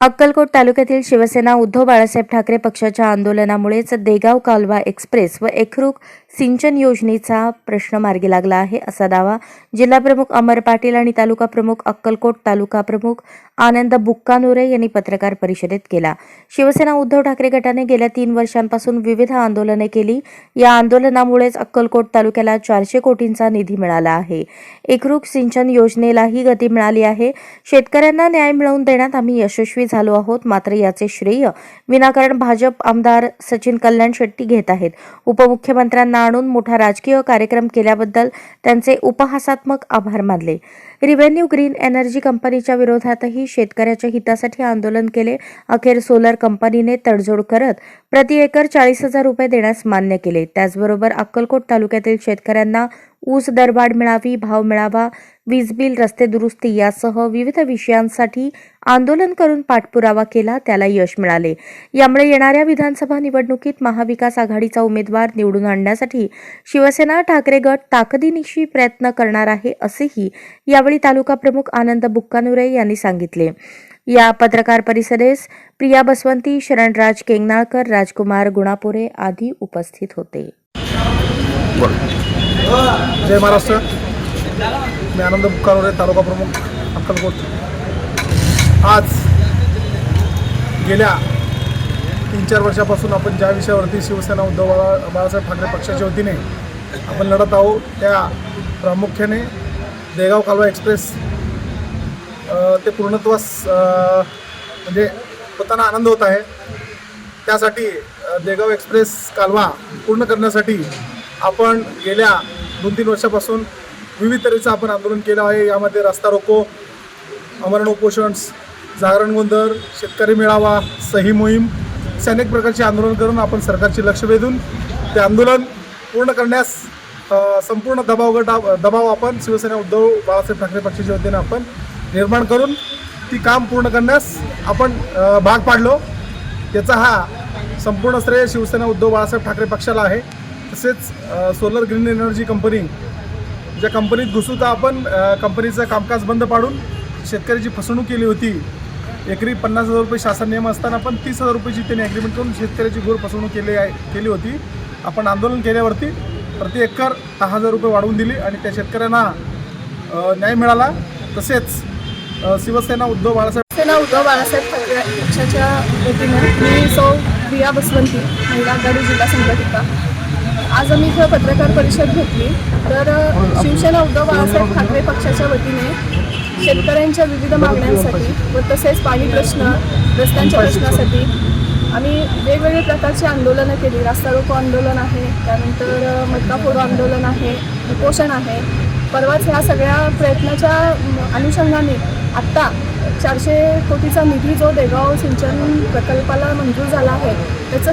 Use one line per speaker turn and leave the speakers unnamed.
अक्कलकोट तालुक्यातील शिवसेना उद्धव बाळासाहेब ठाकरे पक्षाच्या आंदोलनामुळेच देगाव कालवा एक्सप्रेस व एकरूक सिंचन योजनेचा प्रश्न मार्गी लागला आहे असा दावा जिल्हाप्रमुख अमर पाटील आणि तालुका प्रमुख अक्कलकोट तालुका प्रमुख आनंद बुक्कानुरे यांनी पत्रकार परिषदेत केला. शिवसेना उद्धव ठाकरे गटाने गेल्या तीन वर्षांपासून विविध आंदोलने केली. या आंदोलनामुळेच अक्कलकोट तालुक्याला चारशे कोटींचा निधी मिळाला आहे. एकरूप सिंचन योजनेलाही गती मिळाली आहे. शेतकऱ्यांना न्याय मिळवून देण्यात आम्ही यशस्वी झालो आहोत मात्र याचे श्रेय विनाकारण भाजप आमदार सचिन कल्याण शेट्टी घेत आहेत. उपमुख्यमंत्र्यांना आणून मोठा राजकीय कार्यक्रम केल्याबद्दल त्यांचे उपहासात्मक आभार मानले. रिव्हेन्यू ग्रीन एनर्जी कंपनीच्या विरोधातही शेतकऱ्याच्या हितासाठी आंदोलन केले. अखेर सोलर कंपनीने तडजोड करत प्रति एकर चाळीस हजार रुपये देण्यास मान्य केले. त्याचबरोबर अक्कलकोट तालुक्यातील शेतकऱ्यांना ऊस दरवाढ मिळावी भाव मिळावा वीज बिल रस्ते दुरुस्ती यासह विविध विषयांसाठी आंदोलन करून पाठपुरावा केला त्याला यश मिळाले. यामुळे येणाऱ्या विधानसभा निवडणुकीत महाविकास आघाडीचा उमेदवार निवडून आणण्यासाठी शिवसेना ठाकरे गट ताकदीनिशी प्रयत्न करणार आहे असेही यावेळी तालुका प्रमुख आनंद बुक्कानुरे यांनी सांगितले. या पत्रकार परिषदेस प्रिया बसवंती शरणराज केंगनाळकर राजकुमार गुणापुरे आदी उपस्थित होते.
जय महाराष्ट्र. मी आनंद बुक्कारोरे तालुका प्रमुख अक्कलकोट. आज गेल्या तीन चार वर्षापासून आपण ज्या विषयावरती शिवसेना उद्धव बाळा बाळासाहेब ठाकरे पक्षाच्या वतीने आपण लढत आहोत त्या प्रामुख्याने देगाव कालवा एक्सप्रेस ते पूर्णत्वास म्हणजे होताना आनंद होत आहे. त्यासाठी देगाव एक्सप्रेस कालवा पूर्ण करण्यासाठी आपण गेल्या दोन तीन वर्षापासून विविध तऱ्हेचं आपण आंदोलन केलं आहे. यामध्ये रस्ता रोको अमरण उपोषण जागरण गोंधळ शेतकरी मेळावा सही मोहीम असे अनेक प्रकारचे आंदोलन करून आपण सरकारचे लक्ष वेधून ते आंदोलन पूर्ण करण्यास संपूर्ण दबाव दबाव आपण शिवसेना उद्धव बाळासाहेब ठाकरे पक्षाच्या वतीने आपण निर्माण करून ती काम पूर्ण करण्यास आपण भाग पाडलो. याचा हा संपूर्ण श्रेय शिवसेना उद्धव बाळासाहेब ठाकरे पक्षाला आहे. तसेच सोलर ग्रीन एनर्जी कंपनी ज्या कंपनीत घुसू तर आपण कंपनीचं कामकाज बंद पाडून शेतकऱ्याची फसवणूक केली होती एकरी पन्नास हजार रुपये शासन नियम असताना पण तीस हजार रुपयाची त्यांनी ॲग्रीमेंट करून शेतकऱ्याची घोर फसवणूक केली आहे केली होती. आपण आंदोलन केल्यावरती प्रति एकर दहा हजार रुपये वाढवून दिली आणि त्या शेतकऱ्यांना न्याय मिळाला. तसेच शिवसेना उद्धव बाळासाहेब
सेना उद्धव बाळासाहेब ठाकरे पक्षाच्या वतीने मी सौ प्रिया बसवंती महिला आघाडी जिल्हा संघटिका आज आम्ही इथं पत्रकार परिषद घेतली. तर शिवसेना उद्धव बाळासाहेब ठाकरे पक्षाच्या वतीने शेतकऱ्यांच्या विविध मागण्यांसाठी व तसेच पाणी प्रश्न रस्त्यांच्या प्रश्नासाठी आम्ही वेगवेगळे प्रकारची आंदोलनं केली. रास्ता रोको आंदोलन आहे त्यानंतर मटका फोडो आंदोलन आहे उपोषण आहे. परवाच ह्या सगळ्या प्रयत्नाच्या अनुषंगाने आत्ता चारशे कोटीचा निधी जो देगाव सिंचन प्रकल्पाला मंजूर झाला आहे त्याचं